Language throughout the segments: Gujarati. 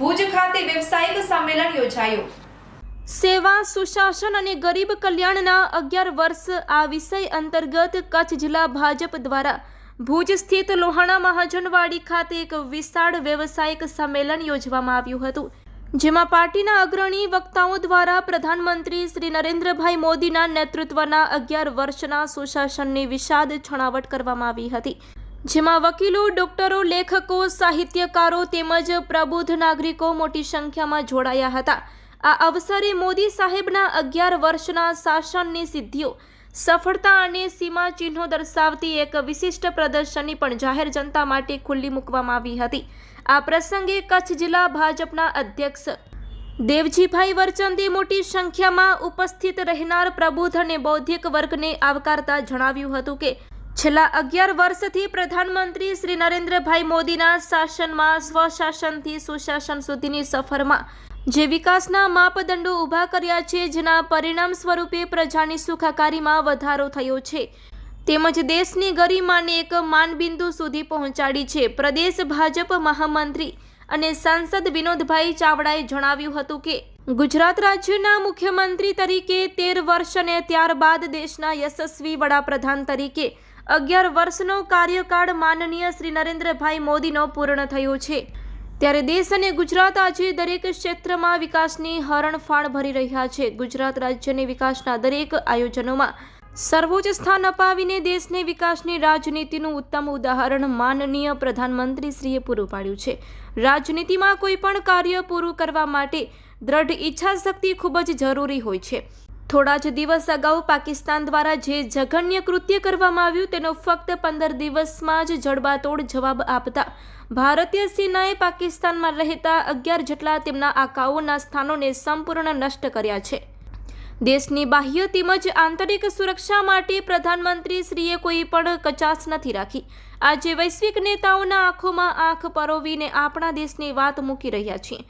ભુજ ખાતે વ્યવસાયિક સંમેલન યોજાયું. સેવા, સુશાસન અને ગરીબ કલ્યાણના અગિયાર વર્ષ આ વિષય અંતર્ગત કચ્છ જિલ્લા ભાજપ દ્વારા ભુજ સ્થિત લોહાણા મહાજનવાડી ખાતે એક વિશાળ વ્યવસાયિક સંમેલન યોજવામાં આવ્યું હતું, જેમાં પાર્ટીના અગ્રણી વક્તાઓ દ્વારા પ્રધાનમંત્રી શ્રી નરેન્દ્રભાઈ મોદીના નેતૃત્વના અગિયાર વર્ષના સુશાસનની વિષાદ છણાવટ કરવામાં આવી હતી. જેમાં વકીલો, ડોક્ટરો, લેખકો, સાહિત્યકારો તેમજ પ્રબુદ્ધ નાગરિકો મોટી સંખ્યામાં જોડાયા હતા. આ અવસરે મોદી સાહેબના અગિયાર વર્ષના શાસનની સિદ્ધિઓ, સફળતા અને સીમાચિહ્નો દર્શાવતી એક વિશિષ્ટ પ્રદર્શની પણ જાહેર જનતા માટે ખુલ્લી મૂકવામાં આવી હતી. આ પ્રસંગે કચ્છ જિલ્લા ભાજપના અધ્યક્ષ દેવજીભાઈ વરચંદે મોટી સંખ્યામાં ઉપસ્થિત રહેનાર પ્રબુદ્ધ અને બૌદ્ધિક વર્ગને આવકારતા જણાવ્યું હતું કે છેલ્લા અગિયાર વર્ષથી પ્રધાનમંત્રી શ્રી નરેન્દ્રભાઈ મોદીના શાસનમાં, સ્વશાસનથી સુશાસન સુધીની સફરમાં જે વિકાસના માપદંડો ઊભા કર્યા છે, જેના પરિણામ સ્વરૂપે પ્રજાની સુખાકારીમાં વધારો થયો છે. તેમજ દેશની ગરિમાને એક માનબિંદુ સુધી પહોંચાડી છે. પ્રદેશ ભાજપ મહામંત્રી અને સાંસદ વિનોદભાઈ ચાવડાએ જણાવ્યું હતું કે, ગુજરાત રાજ્યના મુખ્યમંત્રી તરીકે તેર વર્ષ અને ત્યારબાદ દેશના યશસ્વી વડાપ્રધાન તરીકે અગિયાર વર્ષનો કાર્યકાળ માનનીય શ્રી નરેન્દ્રભાઈ મોદીનો પૂર્ણ થયો છે. ત્યારે દેશ અને ગુજરાત આજે દરેક ક્ષેત્રમાં વિકાસની હરણફાળ ભરી રહ્યા છે. ગુજરાત રાજ્યને વિકાસના દરેક આયોજનોમાં સર્વોચ્ચ સ્થાન અપાવીને દેશને વિકાસની રાજનીતિનું ઉત્તમ ઉદાહરણ માનનીય પ્રધાનમંત્રીશ્રીએ પૂરું પાડ્યું છે. રાજનીતિમાં કોઈ પણ કાર્ય પૂરું કરવા માટે દ્રઢ ઈચ્છાશક્તિ ખૂબ જ જરૂરી હોય છે. થોડા જ દિવસ અગાઉ પાકિસ્તાન દ્વારા જે જઘન્ય કૃત્ય કરવામાં આવ્યું તેનો ફક્ત પંદર દિવસમાં જ જડબાતોડ જવાબ આપતા ભારતીય સેનાએ પાકિસ્તાનમાં રહેતા અગિયાર જેટલા તેમના આકાઓના સ્થાનોને સંપૂર્ણ નષ્ટ કર્યા છે. દેશની બાહ્ય તેમજ આંતરિક સુરક્ષા માટે પ્રધાનમંત્રી શ્રીએ કોઈ પણ કચાશ નથી રાખી. આજે વૈશ્વિક નેતાઓના આંખોમાં આંખ પરોવીને આપણા દેશની વાત મૂકી રહ્યા છીએ.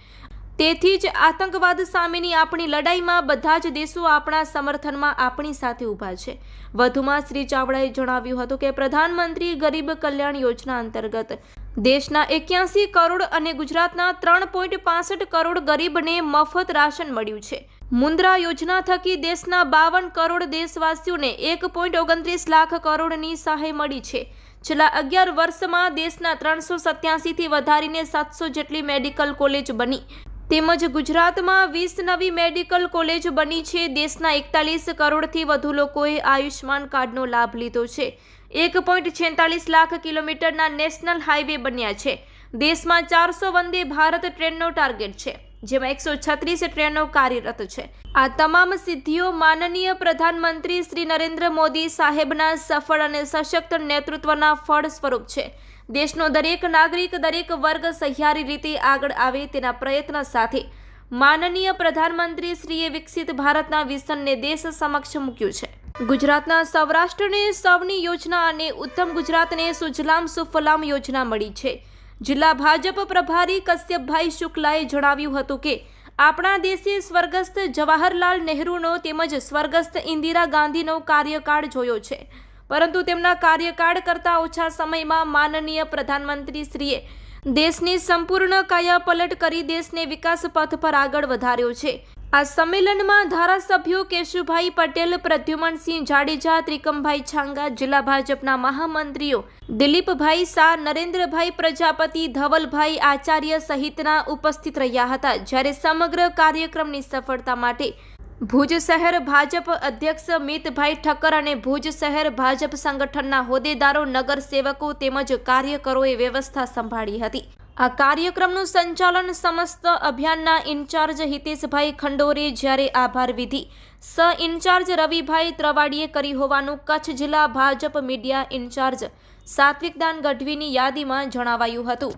તેથી જ આતંકવાદ સામેની આપણી લડાઈમાં બધા જ દેશો આપણા સમર્થનમાં આપણી સાથે ઊભા છે. વધુમાં શ્રી ચાવડાએ જણાવ્યું હતું કે પ્રધાનમંત્રી ગરીબ કલ્યાણ યોજના અંતર્ગત દેશના એક્યાસી કરોડ અને ગુજરાતના ત્રણ પોઈન્ટ પાસઠ કરોડ ગરીબને મફત રાશન મળ્યું છે. મુદ્રા યોજના થકી દેશના બાવન કરોડ દેશવાસીઓને એક પોઈન્ટ ઓગણત્રીસ લાખ કરોડની સહાય મળી છે. છેલ્લા અગિયાર વર્ષમાં દેશના ત્રણસો સત્યાસીથી વધારીને સાતસો જેટલી મેડિકલ કોલેજ બની. તેમજ ગુજરાતમાં વીસ નવી મેડિકલ કોલેજ બની છે. દેશના એકતાલીસ કરોડથી વધુ લોકોએ આયુષ્માન કાર્ડનો લાભ લીધો છે. એક પોઈન્ટ છેતાલીસ લાખ કિલોમીટરના નેશનલ હાઈવે બન્યા છે. દેશમાં ચારસો વંદે ભારત ટ્રેનનો ટાર્ગેટ છે. જેમાં એકસો છત્રીસ ટ્રેનો કાર્યરત છે. આ તમામ સિદ્ધિઓ માનનીય પ્રધાનમંત્રી શ્રી નરેન્દ્ર મોદી સાહેબના સફળ અને સશક્ત નેતૃત્વના ફળ સ્વરૂપ છે. દેશનો દરેક નાગરિક, દરેક વર્ગ સહિયારી રીતે આગળ આવે તેના પ્રયત્ન સાથે માનનીય પ્રધાનમંત્રી શ્રીએ વિકસિત ભારતના વિઝનને દેશ સમક્ષ મૂક્યું છે. ગુજરાતના સૌરાષ્ટ્રને સૌની યોજના અને ઉત્તમ ગુજરાતને સુજલામ સુફલામ યોજના મળી છે. જિલ્લા ભાજપ પ્રભારી કશ્યપભાઈ શુક્લાએ જણાવ્યું હતું કે, આપણા દેશે સ્વર્ગસ્થ જવાહરલાલ નહેરુનો તેમજ સ્વર્ગસ્થ ઇન્દિરા ગાંધીનો કાર્યકાળ જોયો છે. પરંતુ તેમના કાર્યકાળ કરતાં ઓછા સમયમાં માનનીય પ્રધાનમંત્રી શ્રીએ દેશની સંપૂર્ણ કાયાપલટ કરી દેશને વિકાસ પથ પર આગળ વધાર્યો છે. આ સંમેલનમાં ધારાસભ્યો કેશુભાઈ પટેલ, પ્રદ્યુમનસિંહ જાડેજા, ત્રિકમભાઈ છાંગા, જિલ્લા ભાજપના મહામંત્રીઓ, દિલીપભાઈ શાહ, નરેન્દ્રભાઈ પ્રજાપતિ, ધવલભાઈ આચાર્ય સહિતના ઉપસ્થિત રહ્યા હતા, જ્યારે સમગ્ર કાર્યક્રમની સફળતા માટે ભુજ શહેર ભાજપ અધ્યક્ષ મિતભાઈ ઠક્કર અને ભુજ શહેર ભાજપ સંગઠનના હોદ્દેદારો, નગરસેવકો તેમજ કાર્યકરોએ વ્યવસ્થા સંભાળી હતી. આ કાર્યક્રમનું સંચાલન સમસ્ત અભિયાનના ઇન્ચાર્જ હિતેશભાઈ ખંડોરે જ્યારે આભાર વિધિ સ ઇન્ચાર્જ રવિભાઈ ત્રવાડીએ કરી હોવાનું કચ્છ જિલ્લા Bhajap media in charge Satvikdan ગઢવીની યાદીમાં જણાવાયું હતું.